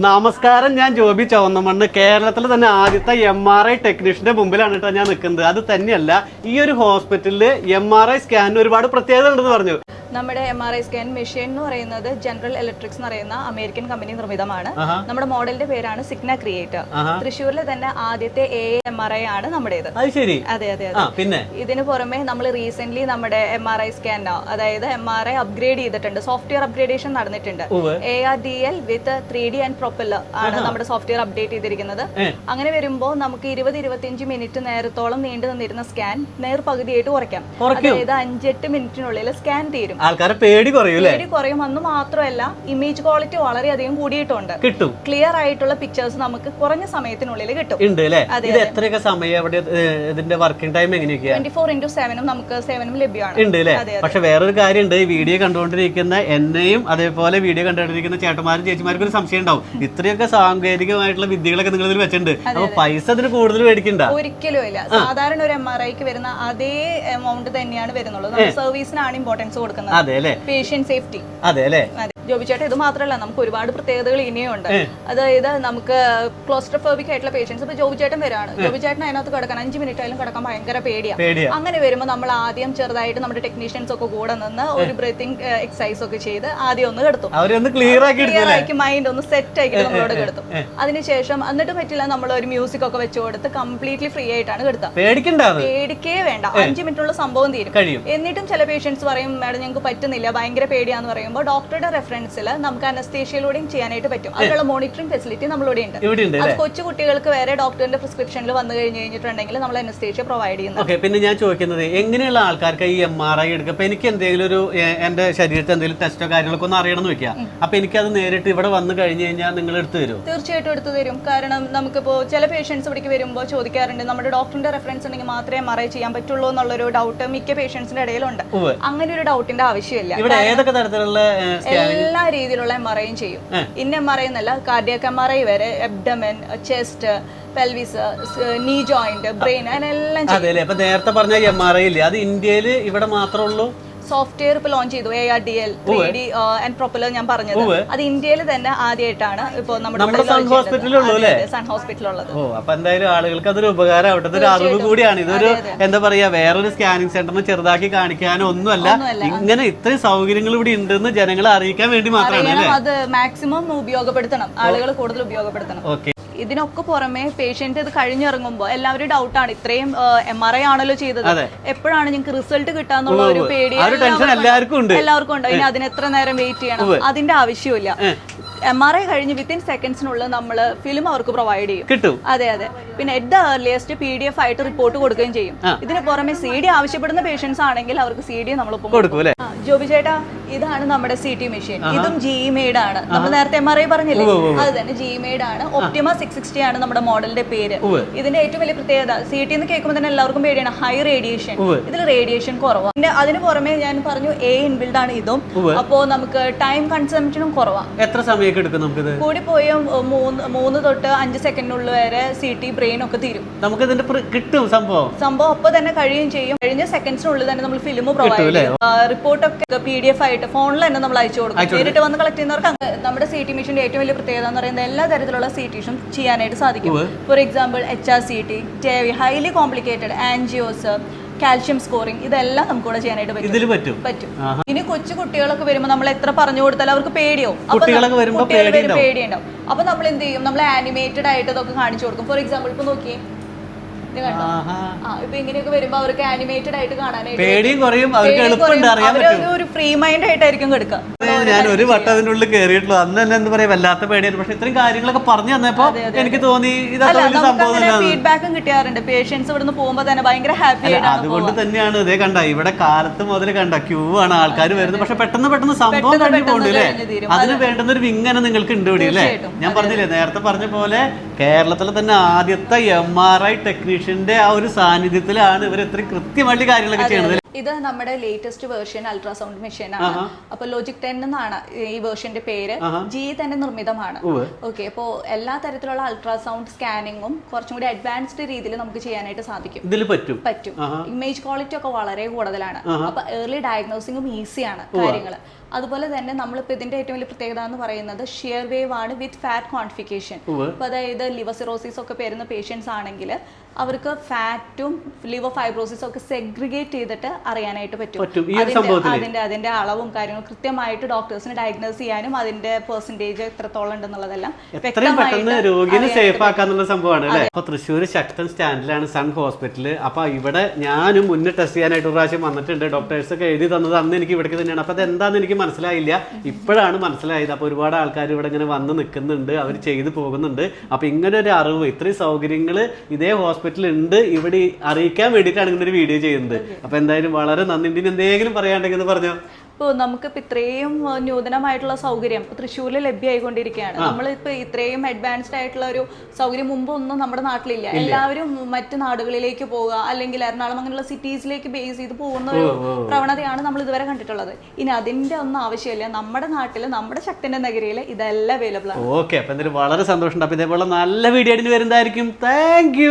നമസ്കാരം ഞാൻ ജോബി ചവന്നമണ്ണ്. കേരളത്തിലെ തന്നെ ആദ്യത്തെ എം ആർ ഐ ടെക്നീഷ്യന്റെ മുമ്പിലാണ് കേട്ടോ ഞാൻ നിൽക്കുന്നത്. അത് തന്നെയല്ല ഈ ഒരു ഹോസ്പിറ്റലിൽ എം ആർ ഐ സ്കാനിന് ഒരുപാട് പ്രത്യേകത ഉണ്ടെന്ന് പറഞ്ഞു. നമ്മുടെ M R I scan machine എന്ന് പറയുന്നത് ജനറൽ ഇലക്ട്രിക്സ് എന്ന് പറയുന്ന അമേരിക്കൻ കമ്പനി നിർമ്മിതമാണ്. നമ്മുടെ മോഡലിന്റെ പേരാണ് സിഗ്ന ക്രിയേറ്റർ. തൃശ്ശൂരിലെ തന്നെ ആദ്യത്തെ എ എം ആർ ഐ ആണ് നമ്മുടേത്. അത് ശരി. അതെ അതെ പിന്നെ? ഇതിന് പുറമെ നമ്മൾ റീസെന്റ് നമ്മുടെ എം ആർ ഐ സ്കാൻ അതായത് എം ആർ ഐ അപ്ഗ്രേഡ് ചെയ്തിട്ടുണ്ട്. സോഫ്റ്റ്വെയർ അപ്ഗ്രേഡേഷൻ നടന്നിട്ടുണ്ട്. A R D L with three D and propeller ആണ് നമ്മുടെ സോഫ്റ്റ്വെയർ അപ്ഡേറ്റ് ചെയ്തിരിക്കുന്നത്. അങ്ങനെ വരുമ്പോൾ നമുക്ക് ഇരുപത് ഇരുപത്തിയഞ്ച് മിനിറ്റ് നേരത്തോളം നീണ്ടു നിന്നിരുന്ന സ്കാൻ നേർ പകുതിയായിട്ട് കുറയ്ക്കും? അതായത് അഞ്ചെട്ട് മിനിറ്റിനുള്ളിൽ സ്കാൻ തീരും. ആൾക്കാരെ പേടി കുറയും പേടി കുറയും. അന്ന് മാത്രമല്ല ഇമേജ് ക്വാളിറ്റി വളരെയധികം കൂടിയിട്ടുണ്ട്. കിട്ടും. ക്ലിയർ ആയിട്ടുള്ള പിക്ചേഴ്സ് നമുക്ക് കുറഞ്ഞ സമയത്തിനുള്ളിൽ കിട്ടും. ഉണ്ട് അല്ലേ? ഇത് എത്രയൊക്കെ സമയം അവിടെ ഇതിന്റെ വർക്കിംഗ് ടൈം എങ്ങനെയൊക്കെയാ? ട്വന്റി ഫോർ ഇന്റു സെവനും നമുക്ക് സേവനം ലഭ്യമാണ്. ഉണ്ട് അല്ലേ? പക്ഷെ വേറൊരു കാര്യമുണ്ട്. ഈ വീഡിയോ കണ്ടുകൊണ്ടിരിക്കുന്ന എന്നെയും അതേപോലെ വീഡിയോ കണ്ടുകൊണ്ടിരിക്കുന്ന ചേട്ടന്മാരും ചേച്ചിമാർക്കും ഒരു സംശയം ഉണ്ടാവും. ഇത്രയൊക്കെ സാങ്കേതികമായിട്ടുള്ള വിദ്യകളൊക്കെ നിങ്ങൾ ഇതിൽ വെച്ചിട്ടുണ്ട്. അപ്പൊ പൈസ അതിന് കൂടുതൽ മേടിക്കണ്ട? ഒരിക്കലും ഇല്ല. സാധാരണ ഒരു എം ആർ ഐക്ക് വരുന്ന അതേ എമൗണ്ട് തന്നെയാണ് വരുന്നത് സർവീസിനാണ് ഇമ്പോർട്ടൻസ് കൊടുക്കുന്നത്. അതെ അല്ലേ? പേഷ്യൻ സേഫ്റ്റി അതെ അല്ലേ? ജോബി ചേട്ടാ ഇത് മാത്രമല്ല നമുക്ക് ഒരുപാട് പ്രത്യേകതകൾ ഇനിയുണ്ട് അതായത് നമുക്ക് ക്ലോസ്ട്രോഫോബിക് ആയിട്ടുള്ള പേഷ്യൻസ് ഇപ്പൊ ജോബി ചേട്ടൻ വരാണ്. ജോബി ചേട്ടൻ അതിനകത്ത് കിടക്കാൻ അഞ്ച് മിനിറ്റ് ആയാലും കിടക്കാൻ ഭയങ്കര പേടിയാണ് പേടിയാ. അങ്ങനെ വരുമ്പോൾ നമ്മൾ ആദ്യം ചെറുതായിട്ട് നമ്മുടെ ടെക്നീഷ്യൻസ് ഒക്കെ കൂടെ നിന്ന് ഒരു ബ്രീത്തിങ് എക്സസൈസ് ഒക്കെ ചെയ്ത് ആദ്യം ഒന്ന് കെടുത്തും. ക്ലിയർ ആക്കി മൈൻഡ് ഒന്ന് സെറ്റ് ആക്കിയിട്ട് നമ്മളോട് കിടത്തും. അതിനുശേഷം എന്നിട്ട് പറ്റില്ല നമ്മൾ ഒരു മ്യൂസിക് ഒക്കെ വെച്ച് കൊടുത്ത് കംപ്ലീറ്റ്ലി ഫ്രീ ആയിട്ടാണ് കിടത്താം. പേടിക്കണ്ട പേടിക്കേ വേണ്ട. അഞ്ച് മിനിറ്റുള്ള സംഭവം തീരും. എന്നിട്ടും ചില പേഷ്യൻസ് പറയും മാഡം ഞങ്ങൾക്ക് പറ്റുന്നില്ല ഭയങ്കര പേടിയാന്ന് പറയുമ്പോൾ ഡോക്ടറുടെ റെഫറൻസിൽ നമുക്ക് അനസ്തേഷ്യയിലൂടെയും ചെയ്യാനായിട്ട് പറ്റും. അതിനുള്ള മോണിറ്ററിംഗ് ഫെസിലിറ്റി നമ്മളിവിടെ ഉണ്ട്. അത് കൊച്ചു കുട്ടികൾക്ക് വേറെ ഡോക്ടറിന്റെ പ്രിസ്ക്രിപ്ഷനിൽ വന്നു കഴിഞ്ഞ് കഴിഞ്ഞിട്ടുണ്ടെങ്കിൽ നമ്മൾ അനസ്തേഷ്യ പ്രൊവൈഡ് ചെയ്യുന്നത് ഓക്കെ പിന്നെ ഞാൻ ചോദിക്കുന്നത് എങ്ങനെയുള്ള ആൾക്കാർക്ക് ഈ എം ആർ ഐ എടുക്കുക? അപ്പൊ എനിക്ക് എന്തെങ്കിലും ഒരു എന്റെ ശരീരത്തിൽ എന്തെങ്കിലും ടെസ്റ്റോ കാര്യങ്ങളൊക്കെ ഒന്ന് അറിയണം എന്ന് വെക്കുക. അപ്പൊ എനിക്കത് നേരിട്ട് ഇവിടെ വന്നു കഴിഞ്ഞു കഴിഞ്ഞാൽ നിങ്ങൾ എടുത്തു തരും തീർച്ചയായിട്ടും എടുത്തു തരും. കാരണം നമുക്കിപ്പോൾ ചില പേഷ്യൻസ് ഇവിടേക്ക് വരുമ്പോൾ ചോദിക്കാറുണ്ട് നമ്മുടെ ഡോക്ടറിന്റെ റെഫറൻസ് ഉണ്ടെങ്കിൽ മാത്രമേ എം ആർ ഐ ചെയ്യാൻ പറ്റുള്ളൂ എന്നുള്ളൊരു ഡൗട്ട് മിക്ക പേഷ്യൻസിന്റെ ഇടയിലുണ്ട്. അങ്ങനെ ഒരു ഡൗട്ടിന്റെ ആവശ്യമില്ല. ഇവിടെ ഏതൊക്കെ തരത്തിലുള്ള എല്ലാ രീതിയിലുള്ള എം ആർ ഐയും ചെയ്യും. ഇന്ന എം ആർ ഐ എന്നല്ല കാർഡിയക് എം ആർ ഐ വരെ abdomen chest pelvis knee joint brain അതിനെല്ലാം ചെയ്യും അതെ അല്ലേ? അപ്പൊ നേരത്തെ പറഞ്ഞ എം ആർ ഐ ഇല്ലേ? അത് ഇന്ത്യയിൽ ഇവിടെ മാത്രമേ ഉള്ളൂ? സോഫ്റ്റ്വെയർ ഇപ്പൊ ലോഞ്ച് ചെയ്തു A R D L three D and propeller ഞാൻ പറഞ്ഞത്. അത് ഇന്ത്യയിൽ തന്നെ ആദ്യമായിട്ടാണ് ഇപ്പോൾ നമ്മുടെ സൺ? സൺ ഹോസ്പിറ്റലുള്ളത് ഓ അപ്പൊ എന്തായാലും ആളുകൾക്ക് അതൊരു ഉപകാരം ആവട്ടെ. ഇതൊരു അറിവ് കൂടിയാണ്. ഇതൊരു എന്താ പറയാ വേറൊരു സ്കാനിങ് സെന്ററിന് ചെറുതാക്കി കാണിക്കാനോ ഒന്നുമല്ല. ഇങ്ങനെ ഇത്രയും സൗകര്യങ്ങൾ ഇവിടെ ഉണ്ടെന്ന് ജനങ്ങളെ അറിയിക്കാൻ വേണ്ടി മാത്രമാണ് അത് മാക്സിമം ഉപയോഗപ്പെടുത്തണം. ആളുകൾ കൂടുതൽ ഉപയോഗപ്പെടുത്തണം. ഓക്കെ. ഇതിനൊക്കെ പുറമെ പേഷ്യന്റ് ഇത് കഴിഞ്ഞിറങ്ങുമ്പോൾ എല്ലാവരും ഡൗട്ടാണ് ഇത്രയും എം ആർ ഐ ആണല്ലോ ചെയ്തത്. എപ്പോഴാണ് ഞങ്ങൾക്ക് റിസൾട്ട് കിട്ടാന്നുള്ള ഒരു പേടി? എല്ലാവർക്കും ഉണ്ട്. എല്ലാവർക്കും ഉണ്ട്. ഇനി അതിന് എത്ര നേരം വെയിറ്റ് ചെയ്യണം? അതിന്റെ ആവശ്യമില്ല. എം ആർ ഐ കഴിഞ്ഞ് വിത്തിൻ സെക്കൻഡ്സിനുള്ളിൽ നമ്മൾ ഫിലിം അവർക്ക് പ്രൊവൈഡ് ചെയ്യും. കിട്ടും. അതെ അതെ. പിന്നെ at the earliest P D F ആയിട്ട് റിപ്പോർട്ട് കൊടുക്കുകയും ചെയ്യും. ഇതിന് പുറമെ സി ഡി ആവശ്യപ്പെടുന്ന പേഷ്യൻസ് ആണെങ്കിൽ അവർക്ക് സി ഡി നമ്മൾ കൊടുക്കും ജോബി ചേട്ടാ ഇതാണ് നമ്മുടെ സി ടി മെഷീൻ ഇതും ജി മെയ്ഡ് ആണ്. നമ്മൾ നേരത്തെ എം ആർ ഐ പറഞ്ഞില്ലേ? അത് തന്നെ ജി മെയ്ഡ് ആണ്. ഒപ്റ്റിമ സിക്സ് സിക്സ്റ്റി ആണ് നമ്മുടെ മോഡലിന്റെ പേര്. ഇതിന്റെ ഏറ്റവും വലിയ പ്രത്യേകത സി ടി എന്ന് കേൾക്കുമ്പോൾ തന്നെ എല്ലാവർക്കും പേടിയാണ്. ഹൈ റേഡിയേഷൻ ഇതിൽ റേഡിയേഷൻ കുറവാണ് പിന്നെ അതിന് പുറമെ ഞാൻ പറഞ്ഞു എ ഇൻബിൽഡ് ആണ് ഇതും. അപ്പോ നമുക്ക് ടൈം കൺസംഷനും കുറവാണ് എത്ര സമയമൊക്കെ എടുക്കും നമുക്ക് കൂടി പോയി മൂന്ന് മൂന്ന് തൊട്ട് അഞ്ച് സെക്കൻഡിനുള്ളിൽ വരെ സി ടി ബ്രെയിൻ ഒക്കെ തീരും. നമുക്ക് ഇതിന്റെ കിട്ടും സംഭവം. സംഭവം ഒപ്പം തന്നെ കഴിയുകയും ചെയ്യും. കഴിഞ്ഞ സെക്കൻഡ്സിനുള്ളിൽ തന്നെ നമ്മൾ ഫിലിം പ്രൊവൈഡ് ചെയ്യും. റിപ്പോർട്ടൊക്കെ പി ഡി എഫ് ആയിട്ട് ഫോണിൽ തന്നെ നമ്മൾ അയച്ചു കൊടുക്കും. നേരിട്ട് വന്ന് കളക്ട് ചെയ്യുന്നവർക്ക് നമ്മുടെ സി ടി മിഷന്റെ ഏറ്റവും വലിയ പ്രത്യേകത എന്ന് പറയുന്നത് എല്ലാ തരത്തിലുള്ള സി ടിഷും ചെയ്യാനായിട്ട് സാധിക്കും. For example H R C T TAVI highly complicated angios calcium scoring ഇതെല്ലാം നമുക്ക് ഇവിടെ ചെയ്യാനായിട്ട് പറ്റും. പറ്റും. പറ്റും. ഇനി കൊച്ചു കുട്ടികളൊക്കെ വരുമ്പോൾ നമ്മൾ എത്ര പറഞ്ഞു കൊടുത്താലും അവർക്ക് പേടിയോ കുട്ടികൾ. പേടിയുണ്ടാവും. അപ്പൊ നമ്മൾ എന്ത് ചെയ്യും? നമ്മൾ ആനിമേറ്റഡ് ആയിട്ട് ഇതൊക്കെ കാണിച്ചു കൊടുക്കും. ഫോർ എക്സാമ്പിൾ ഇപ്പൊ നോക്കിയേ ഇത് കണ്ടോ? ആ ഇപ്പൊ ഇങ്ങനെയൊക്കെ വരുമ്പോ അവർക്ക് ആനിമേറ്റഡ് ആയിട്ട് പേടിയും കുറയും. അവർക്ക് എളുപ്പമുണ്ട് അറിയാൻ പറ്റും ഒരു ഫ്രീ മൈൻഡ് ആയിട്ടായിരിക്കും കിടക്കുക ഞാൻ ഒരു വട്ടം ഉള്ളിൽ കയറിയിട്ടുള്ളൂ അന്ന് തന്നെ എന്താ പറയാ വല്ലാത്ത പേടിയായിരുന്നു. പക്ഷെ ഇത്രയും കാര്യങ്ങളൊക്കെ പറഞ്ഞു തന്നപ്പോ എനിക്ക് തോന്നി ഇതൊക്കെ അല്ല നമുക്ക് സംഭവം അങ്ങനെ ഫീഡ്ബാക്കും കിട്ടാറുണ്ട് പേഷ്യൻസ് ഇവിടുന്ന് പോകുമ്പോ തന്നെ ഭയങ്കര ഹാപ്പി ആയിട്ടാണ് അതുകൊണ്ട് തന്നെയാണ് ഇതേ കണ്ട ഇവിടെ കാലത്ത് മുതൽ കണ്ട ക്യൂ ആണ് ആൾക്കാർ വരുന്നത്. പക്ഷെ പെട്ടെന്ന് പെട്ടെന്ന് സംഭവം പെട്ടെന്ന് കഴിഞ്ഞു തീരും. അതിന് വേണ്ടുന്ന ഒരു വിങ്ങനെ നിങ്ങൾക്ക് ഉണ്ട് ഇവിടെ അല്ലേ? തീർച്ചയായിട്ടും. ഞാൻ പറഞ്ഞില്ലേ നേരത്തെ പറഞ്ഞ പോലെ കേരളത്തിലെ തന്നെ ആദ്യത്തെ എം ആർ ഐ ടെക്നീഷ്യന്റെ ആ ഒരു സാന്നിധ്യത്തിലാണ് ഇവർ എത്ര കൃത്യമായിട്ട് കാര്യങ്ങളൊക്കെ ചെയ്യണത്. ഇത് നമ്മുടെ ലേറ്റസ്റ്റ് വേർഷൻ അൾട്രാസൗണ്ട് മെഷീൻ ആണ്. അപ്പൊ ലോജിക് ടെൻ എന്നാണ് ഈ വേർഷന്റെ പേര്. ജി തന്നെ നിർമ്മിതമാണ്. ഓക്കെ അപ്പോൾ എല്ലാ തരത്തിലുള്ള അൾട്രാസൗണ്ട് സ്കാനിങ്ങും കുറച്ചും കൂടി അഡ്വാൻസ്ഡ് രീതിയിൽ നമുക്ക് ചെയ്യാനായിട്ട് സാധിക്കും. ഇതിൽ പറ്റും. പറ്റും. ഇമേജ് ക്വാളിറ്റി ഒക്കെ വളരെ കൂടുതലാണ്. അപ്പൊ ഏർലി ഡയഗ്നോസിങ്ങും ഈസിയാണ് കാര്യങ്ങൾ അതുപോലെ തന്നെ നമ്മളിപ്പോൾ ഇതിന്റെ ഏറ്റവും വലിയ പ്രത്യേകത എന്ന് പറയുന്നത് ഷിയർ വേവ് ആണ് വിത്ത് ഫാറ്റ് ക്വാണ്ടിഫിക്കേഷൻ. അപ്പോൾ അതായത് ലിവർ സിറോസിസ് ഒക്കെ പേരുന്ന പേഷ്യൻസ് ആണെങ്കിൽ അവർക്ക് ഫാറ്റും ലിവർ ഫൈബ്രോസിസും ഒക്കെ സെഗ്രിഗേറ്റ് ചെയ്തിട്ട് അറിയാനായിട്ട് പറ്റും. അതിന്റെ- അതിന്റെ അളവും കാര്യങ്ങളും കൃത്യമായിട്ട് ഡോക്ടേഴ്സിന് ഡയഗ്നോസ് ചെയ്യാനും അതിന്റെ പെർസെന്റേജ് എത്രത്തോളം ഉണ്ടെന്നുള്ളതെല്ലാം രോഗിനെ സേഫ് ആക്കാന്നുള്ള സംഭവമാണ് അല്ലേ? അപ്പൊ തൃശ്ശൂർ ശക്തൻ സ്റ്റാൻഡിലാണ് സൺ ഹോസ്പിറ്റൽ. അപ്പൊ ഇവിടെ ഞാനും മുന്നേ ടെസ്റ്റ് ചെയ്യാനായിട്ട് ഒരു പ്രാവശ്യം വന്നിട്ടുണ്ട്. ഡോക്ടേഴ്സ് ഒക്കെ എഴുതി തന്നത് അന്ന് എനിക്ക് ഇവിടേക്ക് തന്നെയാണ്. അപ്പൊ അത് എന്താന്ന് എനിക്ക് മനസ്സിലായില്ല. ഇപ്പോഴാണ് മനസ്സിലായത്. അപ്പൊ ഒരുപാട് ആൾക്കാർ ഇവിടെ ഇങ്ങനെ വന്ന് നിൽക്കുന്നുണ്ട്. അവർ ചെയ്തു പോകുന്നുണ്ട്. അപ്പൊ ഇങ്ങനെ ഒരു അറിവ് ഇത്രയും സൗകര്യങ്ങൾ ഇതേ ഹോസ്പിറ്റലിൽ ഉണ്ട്. ഇവിടെ അറിയിക്കാൻ വേണ്ടിയിട്ടാണ് ഇങ്ങനെ ഒരു വീഡിയോ ചെയ്യുന്നത്. അപ്പൊ എന്തായാലും വളരെ നന്ദി. എന്തെങ്കിലും പറയാണ്ടെങ്കിൽ പറഞ്ഞോ? ഇപ്പോൾ നമുക്കിപ്പോൾ ഇത്രയും നൂതനമായിട്ടുള്ള സൗകര്യം ഇപ്പോൾ തൃശ്ശൂരിൽ ലഭ്യമായിക്കൊണ്ടിരിക്കുകയാണ്. നമ്മളിപ്പോൾ ഇത്രയും അഡ്വാൻസ്ഡ് ആയിട്ടുള്ള ഒരു സൗകര്യം മുമ്പ് ഒന്നും നമ്മുടെ നാട്ടിലില്ല. എല്ലാവരും മറ്റ് നാടുകളിലേക്ക് പോവുക അല്ലെങ്കിൽ എറണാകുളം അങ്ങനെയുള്ള സിറ്റീസിലേക്ക് ബേസ് ചെയ്ത് പോകുന്ന ഒരു പ്രവണതയാണ് നമ്മൾ ഇതുവരെ കണ്ടിട്ടുള്ളത്. ഇനി അതിന്റെ ഒന്നും ആവശ്യമില്ല. നമ്മുടെ നാട്ടിൽ നമ്മുടെ ശക്തിന്റെ നഗരിയിൽ ഇതെല്ലാം അവൈലബിൾ ആണ്. ഓക്കെ അപ്പോൾ എന്തായാലും വളരെ സന്തോഷമുണ്ട്. അപ്പോൾ ഇതേപോലെ നല്ല വീഡിയോ വരുന്നതായിരിക്കും. താങ്ക്